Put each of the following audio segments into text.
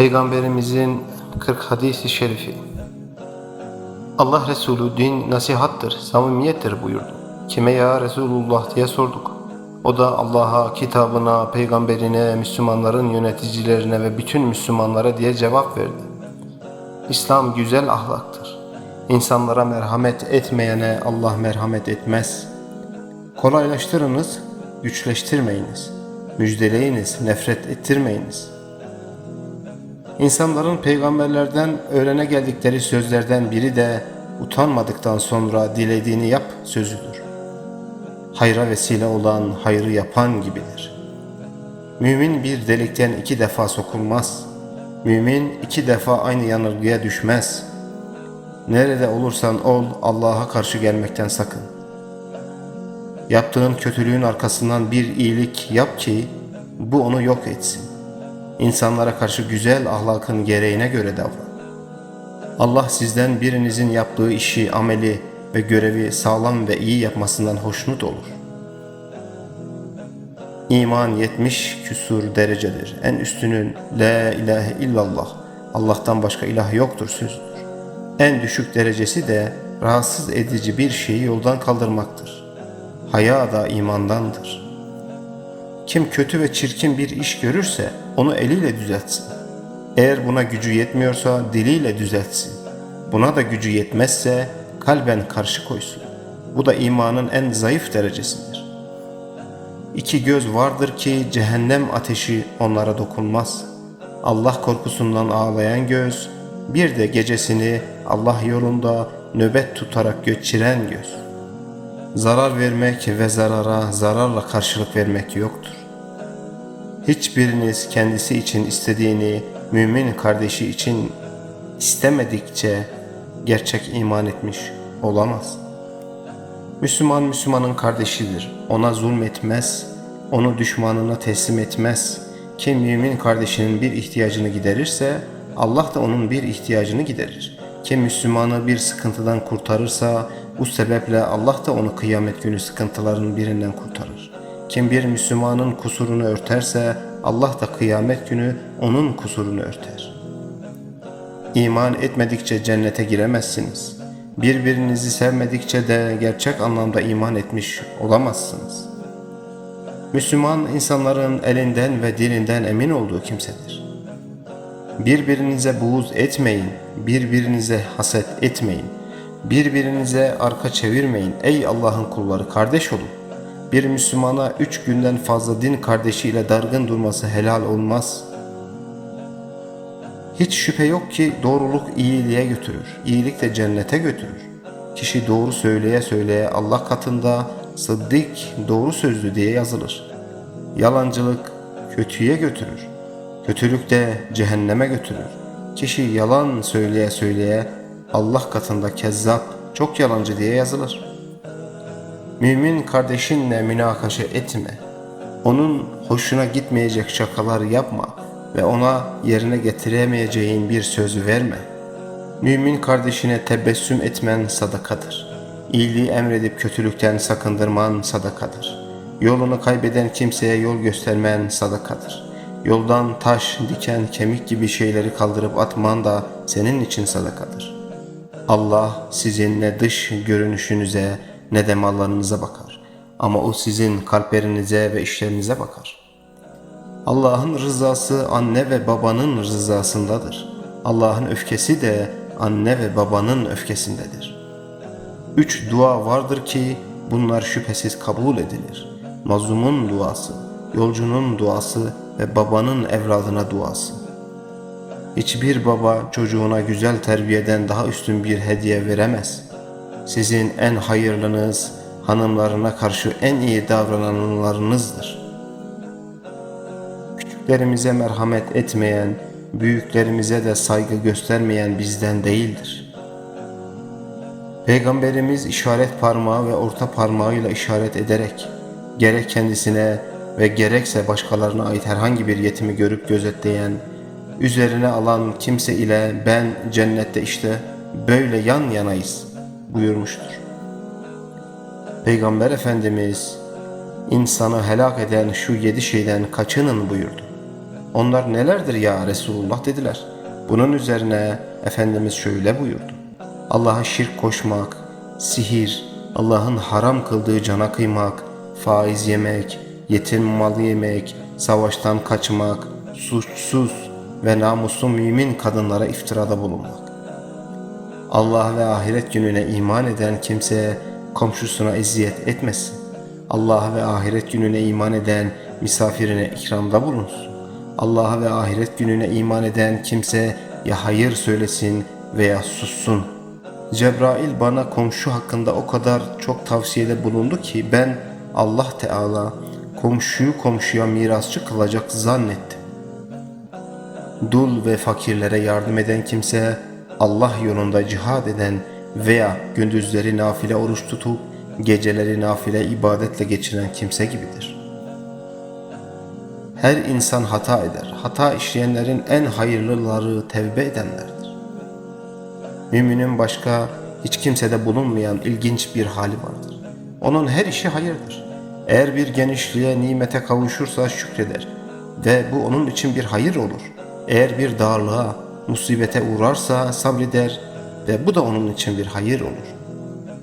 Peygamberimizin 40 hadisi şerifi. Allah Resulü din nasihattır, samimiyettir buyurdu. Kime ya Resulullah diye sorduk. O da Allah'a, kitabına, peygamberine, Müslümanların yöneticilerine ve bütün Müslümanlara diye cevap verdi. İslam güzel ahlaktır. İnsanlara merhamet etmeyene Allah merhamet etmez. Kolaylaştırınız, güçleştirmeyiniz. Müjdeleyiniz, nefret ettirmeyiniz.'' İnsanların peygamberlerden öğrene geldikleri sözlerden biri de utanmadıktan sonra dilediğini yap sözüdür. Hayra vesile olan hayrı yapan gibidir. Mümin bir delikten iki defa sokulmaz. Mümin iki defa aynı yanılgıya düşmez. Nerede olursan ol Allah'a karşı gelmekten sakın. Yaptığın kötülüğün arkasından bir iyilik yap ki bu onu yok etsin. İnsanlara karşı güzel ahlakın gereğine göre davran. Allah sizden birinizin yaptığı işi, ameli ve görevi sağlam ve iyi yapmasından hoşnut olur. İman 70 küsur derecedir. En üstünün La ilahe illallah, Allah'tan başka ilah yoktur sözüdür. En düşük derecesi de rahatsız edici bir şeyi yoldan kaldırmaktır. Haya da imandandır.'' Kim kötü ve çirkin bir iş görürse onu eliyle düzeltsin. Eğer buna gücü yetmiyorsa diliyle düzeltsin. Buna da gücü yetmezse kalben karşı koysun. Bu da imanın en zayıf derecesidir. İki göz vardır ki cehennem ateşi onlara dokunmaz. Allah korkusundan ağlayan göz, bir de gecesini Allah yolunda nöbet tutarak geçiren göz. Zarar vermek ve zarara zararla karşılık vermek yoktur. Hiçbiriniz kendisi için istediğini mümin kardeşi için istemedikçe gerçek iman etmiş olamaz. Müslüman Müslümanın kardeşidir. Ona zulmetmez, onu düşmanına teslim etmez. Kim mümin kardeşinin bir ihtiyacını giderirse Allah da onun bir ihtiyacını giderir. Kim Müslümanı bir sıkıntıdan kurtarırsa bu sebeple Allah da onu kıyamet günü sıkıntıların birinden kurtarır. Kim bir Müslümanın kusurunu örterse Allah da kıyamet günü onun kusurunu örter. İman etmedikçe cennete giremezsiniz. Birbirinizi sevmedikçe de gerçek anlamda iman etmiş olamazsınız. Müslüman insanların elinden ve dilinden emin olduğu kimsedir. Birbirinize buğz etmeyin, birbirinize haset etmeyin, birbirinize arka çevirmeyin ey Allah'ın kulları kardeş olun. Bir Müslümana üç günden fazla din kardeşiyle dargın durması helal olmaz. Hiç şüphe yok ki doğruluk iyiliğe götürür, iyilik de cennete götürür. Kişi doğru söyleye söyleye Allah katında sıddık doğru sözlü diye yazılır. Yalancılık kötüye götürür. Kötülük de cehenneme götürür. Kişi yalan söyleye söyleye Allah katında kezzap, çok yalancı diye yazılır.'' Mümin kardeşinle münakaşa etme. Onun hoşuna gitmeyecek şakalar yapma ve ona yerine getiremeyeceğin bir söz verme. Mümin kardeşine tebessüm etmen sadakadır. İyiliği emredip kötülükten sakındırman sadakadır. Yolunu kaybeden kimseye yol göstermen sadakadır. Yoldan taş, diken, kemik gibi şeyleri kaldırıp atman da senin için sadakadır. Allah sizin ne dış görünüşünüze ne de mallarınıza bakar. Ama o sizin kalplerinize ve işlerinize bakar. Allah'ın rızası anne ve babanın rızasındadır. Allah'ın öfkesi de anne ve babanın öfkesindedir. Üç dua vardır ki bunlar şüphesiz kabul edilir. Mazlumun duası, yolcunun duası ve babanın evladına duası. Hiçbir baba çocuğuna güzel terbiyeden daha üstün bir hediye veremez.'' Sizin en hayırlınız hanımlarına karşı en iyi davrananlarınızdır. Küçüklerimize merhamet etmeyen, büyüklerimize de saygı göstermeyen bizden değildir. Peygamberimiz işaret parmağı ve orta parmağıyla işaret ederek gerek kendisine ve gerekse başkalarına ait herhangi bir yetimi görüp gözetleyen, üzerine alan kimse ile ben cennette işte böyle yan yanayız buyurmuştur. Peygamber Efendimiz insanı helak eden şu yedi şeyden kaçının buyurdu. Onlar nelerdir ya Resulullah dediler. Bunun üzerine Efendimiz şöyle buyurdu. Allah'a şirk koşmak, sihir, Allah'ın haram kıldığı cana kıymak, faiz yemek, yetim malı yemek, savaştan kaçmak, suçsuz ve namuslu mümin kadınlara iftirada bulunmak. Allah ve ahiret gününe iman eden kimse komşusuna eziyet etmesin. Allah ve ahiret gününe iman eden misafirine ikramda bulunsun. Allah ve ahiret gününe iman eden kimse ya hayır söylesin veya sussun. Cebrail bana komşu hakkında o kadar çok tavsiyede bulundu ki ben Allah Teala komşuyu komşuya mirasçı kılacak zannettim. Dul ve fakirlere yardım eden kimse, Allah yolunda cihad eden veya gündüzleri nafile oruç tutup geceleri nafile ibadetle geçiren kimse gibidir. Her insan hata eder. Hata işleyenlerin en hayırlıları tevbe edenlerdir. Müminin başka hiç kimsede bulunmayan ilginç bir hali vardır. Onun her işi hayırdır. Eğer bir genişliğe, nimete kavuşursa şükreder ve bu onun için bir hayır olur. Eğer bir darlığa, musibete uğrarsa sabreder ve bu da onun için bir hayır olur.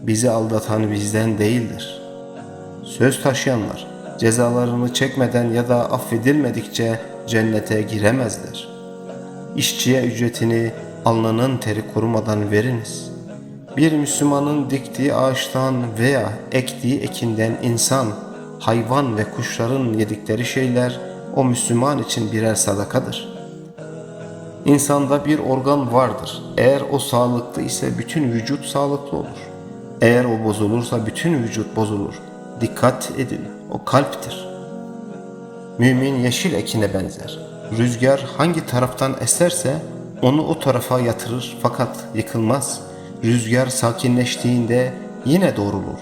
Bizi aldatan bizden değildir. Söz taşıyanlar cezalarını çekmeden ya da affedilmedikçe cennete giremezler. İşçiye ücretini alnının teri kurumadan veriniz. Bir Müslümanın diktiği ağaçtan veya ektiği ekinden insan, hayvan ve kuşların yedikleri şeyler o Müslüman için birer sadakadır. İnsanda bir organ vardır. Eğer o sağlıklı ise bütün vücut sağlıklı olur. Eğer o bozulursa bütün vücut bozulur. Dikkat edin, o kalptir. Mümin yeşil ekine benzer. Rüzgar hangi taraftan eserse onu o tarafa yatırır fakat yıkılmaz. Rüzgar sakinleştiğinde yine doğrulur.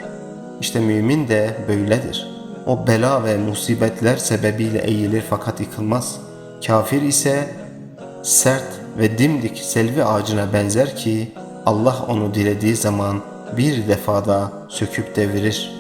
İşte mümin de böyledir. O bela ve musibetler sebebiyle eğilir fakat yıkılmaz. Kafir ise sert ve dimdik selvi ağacına benzer ki Allah onu dilediği zaman bir defada söküp devirir.''